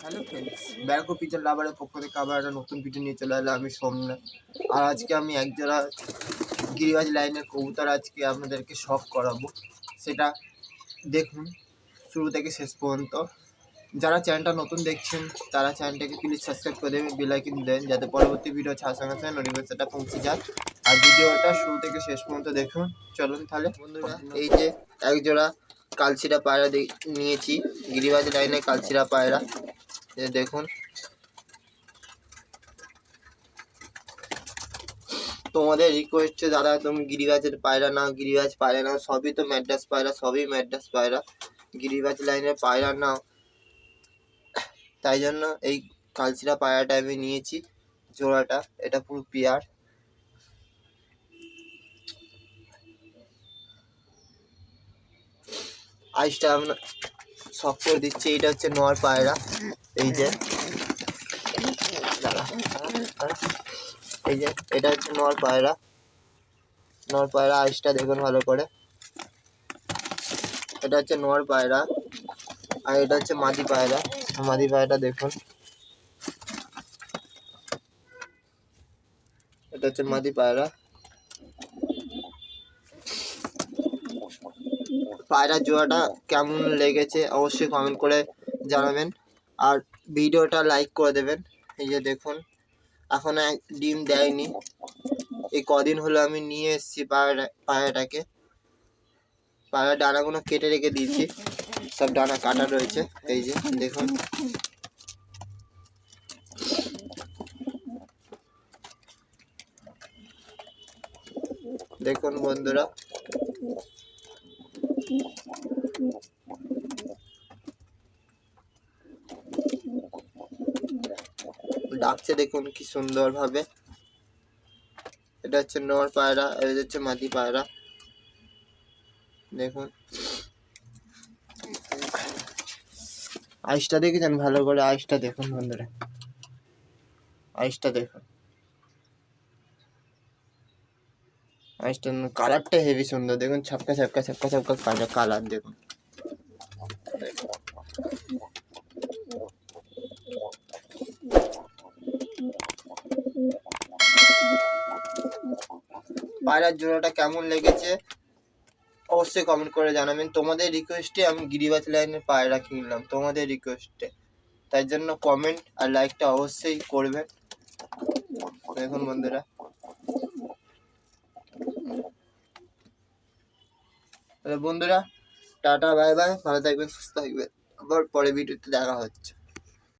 Hello friends ব্যারকো পিজার লাভারের পক্ষ থেকে আবার একটা নতুন ভিডিও নিয়ে চলে এলাম আমি সোমনাথ আর আজকে আমি একজোড়া গিরিবাজ লাইনের কবুতর আজকে আপনাদেরকে শখ করাবো। সেটা দেখুন, শুরু থেকে শেষ পর্যন্ত। যারা চ্যানেলটা নতুন দেখছেন তারা চ্যানেলটাকে প্লিজ সাবস্ক্রাইব করে দেবেন বেলাইকিন দেন যাতে পরবর্তী ভিডিও ছাড়ার সঙ্গে সঙ্গে নোটিফিকেশনটা পৌঁছে যায়। আর ভিডিওটা শুরু থেকে শেষ পর্যন্ত দেখুন। চলুন তাহলে বন্ধুরা এই যে একজোড়া কালচিরা পায়রা নিয়েছি গিরিবাজ লাইনে কালচিরা পায়রা। দেখুন। তোমাদের রিকোয়েস্টে দাদা তুমি গিরিবাজের পায়রা নাও গিরিবাজ পায়রা নাও সবই তো ম্যাড্রাস পায়রা সবই ম্যাড্রাস পায়রা। গিরিবাজ লাইনের পায়রা নাও। তাই জন্য এই কালচিরা পায়রাটা আমি নিয়েছি, জোড়াটা। এটা পুরো পিয়ার। আইসটা আমরা শখ করে দিচ্ছি, এইটা হচ্ছে নোয়ার পায়রা। এই যে। এই যে, এটা হচ্ছে নর পায়রা। নর পায়রা আইসটা দেখুন ভালো করে। এটা হচ্ছে নর পায়রা। আর এটা হচ্ছে মাদি পায়রা। মাদি পায়রাটা দেখুন। এটা হচ্ছে মাদি পায়রা। পায়রার জোড়াটা কেমন লেগেছে অবশ্যই কমেন্ট করে জানাবেন। আর ভিডিওটা লাইক করে দেবেন। এই যে দেখুন, এখন ডিম দেয়নি। এই কদিন হলো আমি নিয়ে এসেছি পায়রা পায়রাটাকে। পায়রা ডানাগুলো কেটে রেখে দিয়েছি। সব ডানা কাটা রয়েছে, এই যে, দেখুন। দেখুন বন্ধুরা। ডাকছে দেখুন কি সুন্দর ভাবে এটা হচ্ছে নর পায়রা এটা হচ্ছে মাদি পায়রা। দেখুন। আইসটা দেখেছেন? ভালো করে আইসটা দেখুন বন্ধুরা। আইসটা দেখুন। আইসটা কালারটা হেভি সুন্দর। দেখুন, ছাপকা ছাপকা ছাপকা ছাপকা কালার কালার দেখুন। পায়রার জোড়াটা কেমন লেগেছে? অবশ্যই কমেন্ট করে জানাবেন। তোমাদের রিকোয়েস্টে আমি গিরিবাজ লাইনের পায়রা কিনলাম তোমাদের রিকোয়েস্টে তাই জন্য কমেন্ট আর লাইকটা অবশ্যই করবেন। দেখুন বন্ধুরা। বন্ধুরা, টাটা বাই বাই ভালো থাকবেন, সুস্থ থাকবেন। আবার পরে ভিডিওতে দেখা হচ্ছে।